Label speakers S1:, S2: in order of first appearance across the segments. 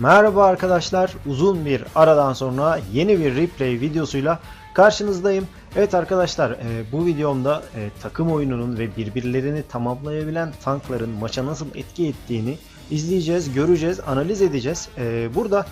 S1: Merhaba arkadaşlar, uzun bir aradan sonra yeni bir replay videosuyla karşınızdayım. Evet arkadaşlar, e, bu videomda e, takım oyununun ve birbirlerini tamamlayabilen tankların maça nasıl etki ettiğini izleyeceğiz, göreceğiz, analiz edeceğiz. E, burada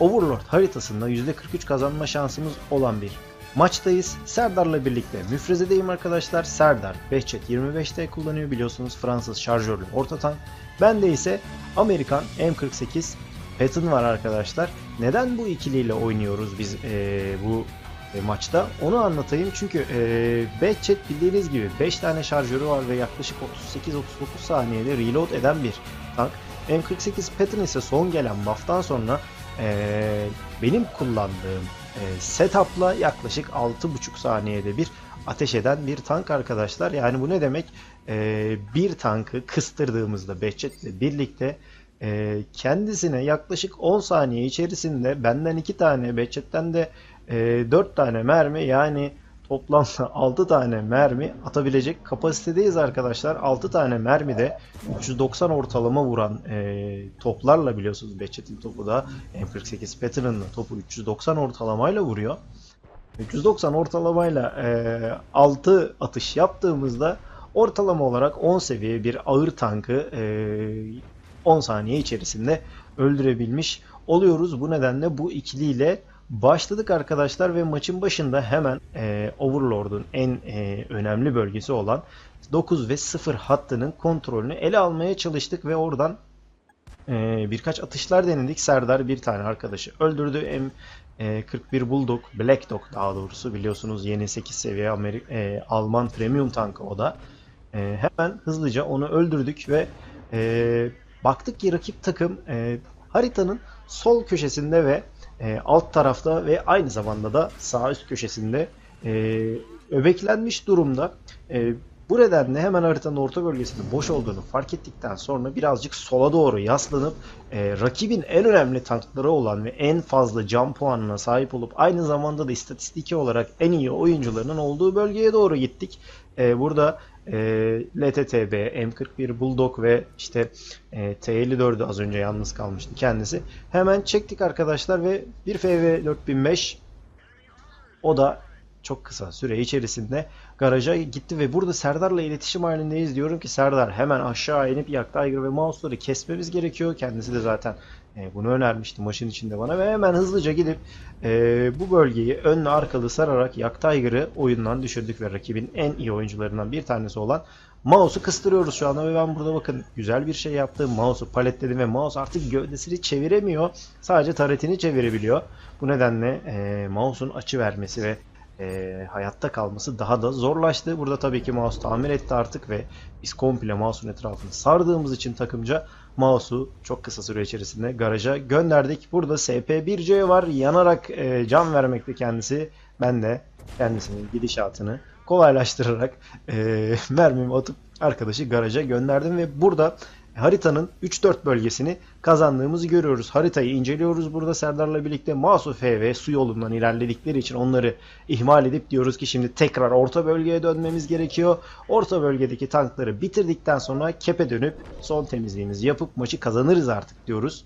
S1: Overlord haritasında %43 kazanma şansımız olan bir maçtayız. Serdar'la birlikte müfrezedeyim arkadaşlar. Serdar Behçet 25'te kullanıyor biliyorsunuz Fransız şarjörlü orta tank. Bende ise Amerikan M48 Patton var arkadaşlar. Neden bu ikiliyle oynuyoruz biz eee, bu e, maçta? Onu anlatayım. Çünkü eee Behçet bildiğiniz gibi 5 tane şarjörü var ve yaklaşık 38-39 saniyede reload eden bir tank. M48 Patton ise son gelen buff'tan sonra eee, benim kullandığım e, setup'la yaklaşık 6,5 saniyede bir ateş eden bir tank arkadaşlar. Yani bu ne demek? E, bir tankı kıstırdığımızda Behçet'le birlikte e, kendisine yaklaşık 10 saniye içerisinde benden 2 tane, Behçet'ten de e, 4 tane mermi yani toplamda 6 tane mermi atabilecek kapasitedeyiz arkadaşlar. 6 tane mermi de 390 ortalama vuran e, toplarla biliyorsunuz Behçet'in topu da M48 Pattern'ın topu 390 ortalamayla vuruyor. 390 ortalamayla e, 6 atış yaptığımızda ortalama olarak 10 seviye bir ağır tankı e, 10 saniye içerisinde öldürebilmiş oluyoruz. Bu nedenle bu ikiliyle başladık arkadaşlar ve maçın başında hemen e, Overlord'un en e, önemli bölgesi olan 9 ve 0 hattının kontrolünü ele almaya çalıştık ve oradan e, birkaç atışlar denedik. Serdar bir tane arkadaşı öldürdü. M e, 41 Bulldog, Black Dog daha doğrusu biliyorsunuz yeni 8 seviye Ameri- e, Alman premium tankı o da. E, hemen hızlıca onu öldürdük ve e, baktık ki rakip takım e, haritanın sol köşesinde ve e, alt tarafta ve aynı zamanda da sağ üst köşesinde e, öbeklenmiş durumda. E, bu nedenle hemen haritanın orta bölgesinin boş olduğunu fark ettikten sonra birazcık sola doğru yaslanıp e, rakibin en önemli tankları olan ve en fazla can puanına sahip olup aynı zamanda da istatistiki olarak en iyi oyuncularının olduğu bölgeye doğru gittik. E, burada e, LTTB, M41 Bulldog ve işte e, T54'ü az önce yalnız kalmıştı kendisi. Hemen çektik arkadaşlar ve bir FV 4005 o da çok kısa süre içerisinde garaja gitti ve burada Serdar'la iletişim halindeyiz. Diyorum ki Serdar hemen aşağı inip Yak Tiger ve mouse'ları kesmemiz gerekiyor. Kendisi de zaten e, bunu önermişti maçın içinde bana ve hemen hızlıca gidip e, bu bölgeyi önlü arkalı sararak Yak Tiger'ı oyundan düşürdük ve rakibin en iyi oyuncularından bir tanesi olan Mouse'u kıstırıyoruz şu anda ve ben burada bakın güzel bir şey yaptım. Mouse'u paletledim ve mouse artık gövdesini çeviremiyor. Sadece taretini çevirebiliyor. Bu nedenle e, mouse'un açı vermesi ve e, hayatta kalması daha da zorlaştı. Burada tabii ki mouse tamir etti artık ve biz komple mouse'un etrafını sardığımız için takımca mouse'u çok kısa süre içerisinde garaja gönderdik. Burada SP1C var. Yanarak e, can vermekte kendisi. Ben de kendisinin gidişatını kolaylaştırarak e, mermimi atıp arkadaşı garaja gönderdim ve burada haritanın 3-4 bölgesini kazandığımızı görüyoruz. Haritayı inceliyoruz burada Serdar'la birlikte Masu FV su yolundan ilerledikleri için onları ihmal edip diyoruz ki şimdi tekrar orta bölgeye dönmemiz gerekiyor. Orta bölgedeki tankları bitirdikten sonra kepe dönüp son temizliğimizi yapıp maçı kazanırız artık diyoruz.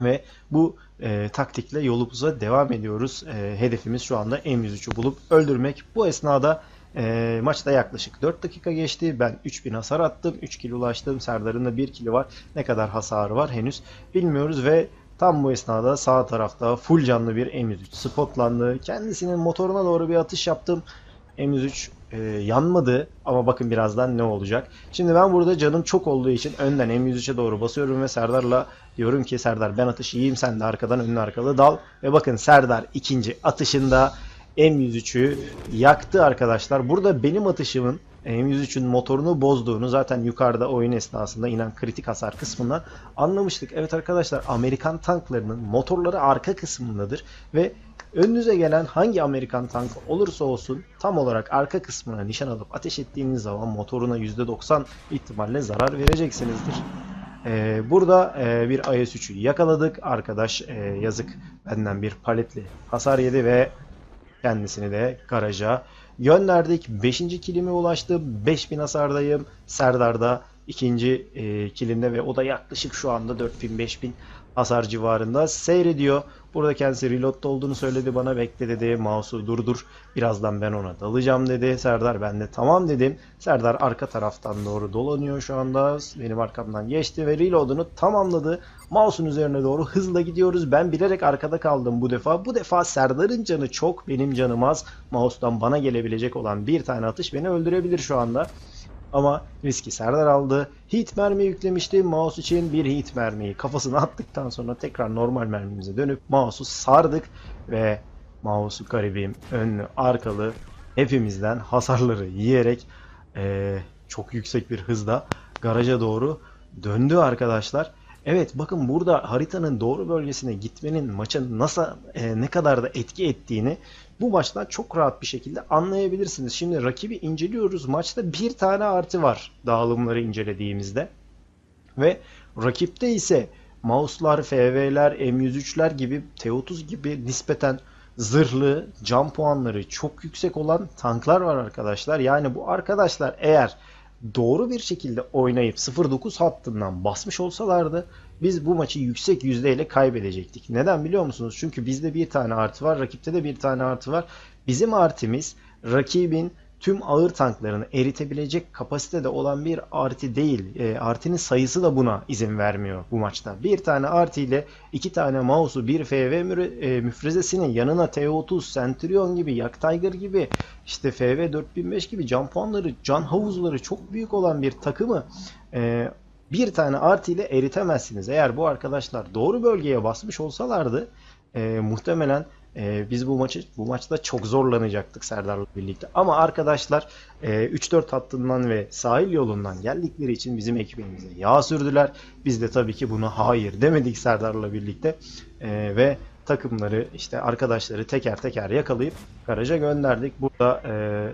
S1: Ve bu e, taktikle yolumuza devam ediyoruz. E, hedefimiz şu anda M103'ü bulup öldürmek. Bu esnada e, maçta yaklaşık 4 dakika geçti. Ben 3000 hasar attım. 3 kill ulaştım. Serdar'ın da 1 kili var. Ne kadar hasarı var henüz bilmiyoruz ve tam bu esnada sağ tarafta full canlı bir M103 spotlandı. Kendisinin motoruna doğru bir atış yaptım. M103 e, yanmadı ama bakın birazdan ne olacak. Şimdi ben burada canım çok olduğu için önden M103'e doğru basıyorum ve Serdar'la diyorum ki Serdar ben atış yiyeyim sen de arkadan önlü arkalı dal. Ve bakın Serdar ikinci atışında M103'ü yaktı arkadaşlar. Burada benim atışımın M103'ün motorunu bozduğunu zaten yukarıda oyun esnasında inen kritik hasar kısmından anlamıştık. Evet arkadaşlar Amerikan tanklarının motorları arka kısmındadır ve önünüze gelen hangi Amerikan tankı olursa olsun tam olarak arka kısmına nişan alıp ateş ettiğiniz zaman motoruna %90 ihtimalle zarar vereceksinizdir. Ee, burada e, bir IS-3'ü yakaladık. Arkadaş e, yazık benden bir paletli hasar yedi ve kendisini de garaja gönderdik. 5. kilime ulaştım. 5000 hasardayım. Serdar da ikinci e, kilimde ve o da yaklaşık şu anda 4000-5000 hasar civarında seyrediyor. Burada kendisi reload'da olduğunu söyledi bana bekle dedi. Mouse'u durdur. Birazdan ben ona dalacağım dedi. Serdar ben de tamam dedim. Serdar arka taraftan doğru dolanıyor şu anda. Benim arkamdan geçti ve reload'unu tamamladı. Mouse'un üzerine doğru hızla gidiyoruz. Ben bilerek arkada kaldım bu defa. Bu defa Serdar'ın canı çok, benim canım az. Mouse'dan bana gelebilecek olan bir tane atış beni öldürebilir şu anda. Ama riski Serdar aldı. Hit mermi yüklemişti. Mouse için bir hit mermiyi kafasına attıktan sonra tekrar normal mermimize dönüp mouse'u sardık ve mouse'u garibim önlü arkalı hepimizden hasarları yiyerek eee, çok yüksek bir hızda garaja doğru döndü arkadaşlar. Evet bakın burada haritanın doğru bölgesine gitmenin maça nasıl e, ne kadar da etki ettiğini bu maçtan çok rahat bir şekilde anlayabilirsiniz. Şimdi rakibi inceliyoruz. Maçta bir tane artı var dağılımları incelediğimizde. Ve rakipte ise mouse'lar, FV'ler, M103'ler gibi T30 gibi nispeten zırhlı, can puanları çok yüksek olan tanklar var arkadaşlar. Yani bu arkadaşlar eğer doğru bir şekilde oynayıp 0-9 hattından basmış olsalardı biz bu maçı yüksek yüzdeyle kaybedecektik. Neden biliyor musunuz? Çünkü bizde bir tane artı var, rakipte de bir tane artı var. Bizim artımız rakibin tüm ağır tanklarını eritebilecek kapasitede olan bir artı değil. E, artinin sayısı da buna izin vermiyor bu maçta. Bir tane artı ile iki tane mouse'u bir FV e, müfrezesinin yanına T30, Centurion gibi, Yak Tiger gibi işte FV 4005 gibi can puanları, can havuzları çok büyük olan bir takımı e, bir tane artı ile eritemezsiniz. Eğer bu arkadaşlar doğru bölgeye basmış olsalardı e, muhtemelen e, biz bu maçı bu maçta çok zorlanacaktık Serdar'la birlikte. Ama arkadaşlar e, 3-4 hattından ve sahil yolundan geldikleri için bizim ekibimize yağ sürdüler. Biz de tabii ki buna hayır demedik Serdar'la birlikte. E, ve takımları işte arkadaşları teker teker yakalayıp garaja gönderdik. Burada e,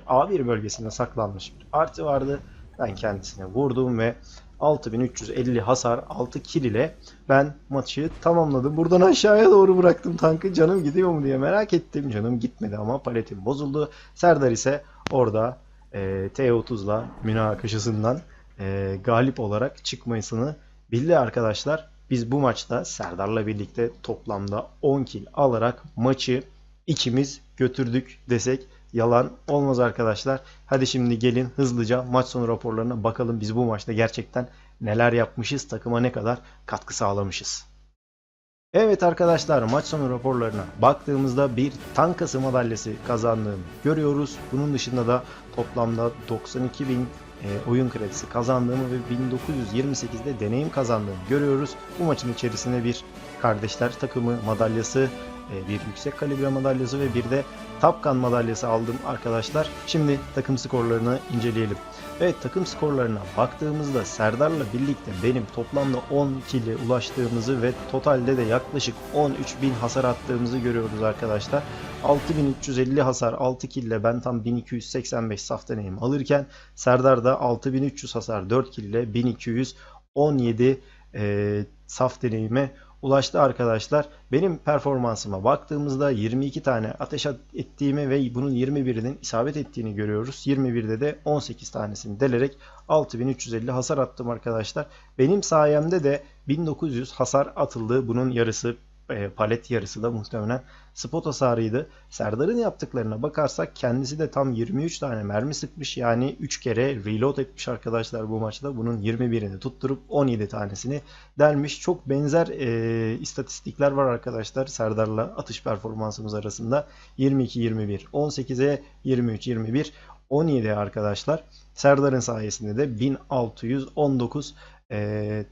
S1: A1 bölgesinde saklanmış bir artı vardı. Ben kendisine vurdum ve 6350 hasar 6 kill ile ben maçı tamamladım. Buradan aşağıya doğru bıraktım tankı. Canım gidiyor mu diye merak ettim. Canım gitmedi ama paletim bozuldu. Serdar ise orada e, T30'la münakaşasından e, galip olarak çıkmasını bildi arkadaşlar. Biz bu maçta Serdar'la birlikte toplamda 10 kill alarak maçı ikimiz götürdük desek yalan olmaz arkadaşlar. Hadi şimdi gelin hızlıca maç sonu raporlarına bakalım biz bu maçta gerçekten neler yapmışız, takıma ne kadar katkı sağlamışız. Evet arkadaşlar maç sonu raporlarına baktığımızda bir tankası madalyası kazandığını görüyoruz. Bunun dışında da toplamda 92 bin e, oyun kredisi kazandığımı ve 1928'de deneyim kazandığımı görüyoruz. Bu maçın içerisinde bir kardeşler takımı madalyası, bir yüksek kalibre madalyası ve bir de Top Gun madalyası aldım arkadaşlar. Şimdi takım skorlarını inceleyelim. Evet takım skorlarına baktığımızda Serdar'la birlikte benim toplamda 10 kill'e ulaştığımızı ve totalde de yaklaşık 13.000 hasar attığımızı görüyoruz arkadaşlar. 6350 hasar 6 kill'le ben tam 1285 saf deneyim alırken Serdar da 6300 hasar 4 kill'le 1217 e, saf deneyime ulaştı arkadaşlar. Benim performansıma baktığımızda 22 tane ateş ettiğimi ve bunun 21'inin isabet ettiğini görüyoruz. 21'de de 18 tanesini delerek 6350 hasar attım arkadaşlar. Benim sayemde de 1900 hasar atıldı. Bunun yarısı e, palet yarısı da muhtemelen spot hasarıydı. Serdar'ın yaptıklarına bakarsak kendisi de tam 23 tane mermi sıkmış. Yani 3 kere reload etmiş arkadaşlar bu maçta. Bunun 21'ini tutturup 17 tanesini delmiş. Çok benzer e, istatistikler var arkadaşlar Serdar'la atış performansımız arasında. 22-21, 18'e 23-21, 17 arkadaşlar. Serdar'ın sayesinde de 1619 e,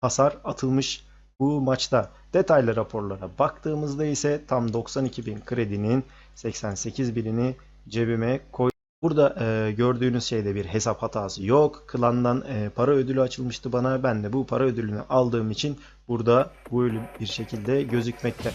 S1: hasar atılmış bu maçta detaylı raporlara baktığımızda ise tam 92.000 kredinin 88 binini cebime koy. Burada e, gördüğünüz şeyde bir hesap hatası yok. Klandan e, para ödülü açılmıştı bana. Ben de bu para ödülünü aldığım için burada bu ölüm bir şekilde gözükmekte.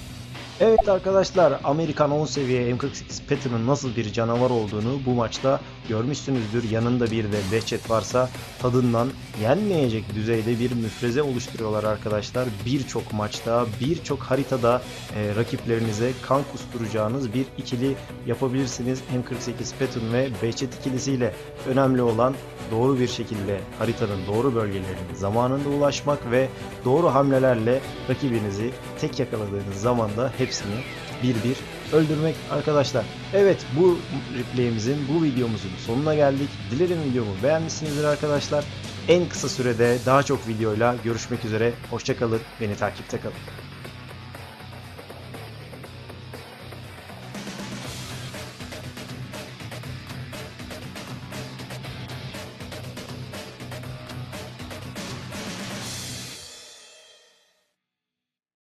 S1: Evet arkadaşlar Amerikan 10 seviye M48 Patton'ın nasıl bir canavar olduğunu bu maçta görmüşsünüzdür. Yanında bir de Behçet varsa tadından yenmeyecek düzeyde bir müfreze oluşturuyorlar arkadaşlar. Birçok maçta birçok haritada e, rakiplerinize kan kusturacağınız bir ikili yapabilirsiniz. M48 Patton ve Behçet ikilisiyle önemli olan doğru bir şekilde haritanın doğru bölgelerine zamanında ulaşmak ve doğru hamlelerle rakibinizi tek yakaladığınız zaman da hepsini bir bir öldürmek arkadaşlar. Evet bu replay'imizin bu videomuzun sonuna geldik. Dilerim videomu beğenmişsinizdir arkadaşlar. En kısa sürede daha çok videoyla görüşmek üzere. Hoşçakalın. Beni takipte kalın.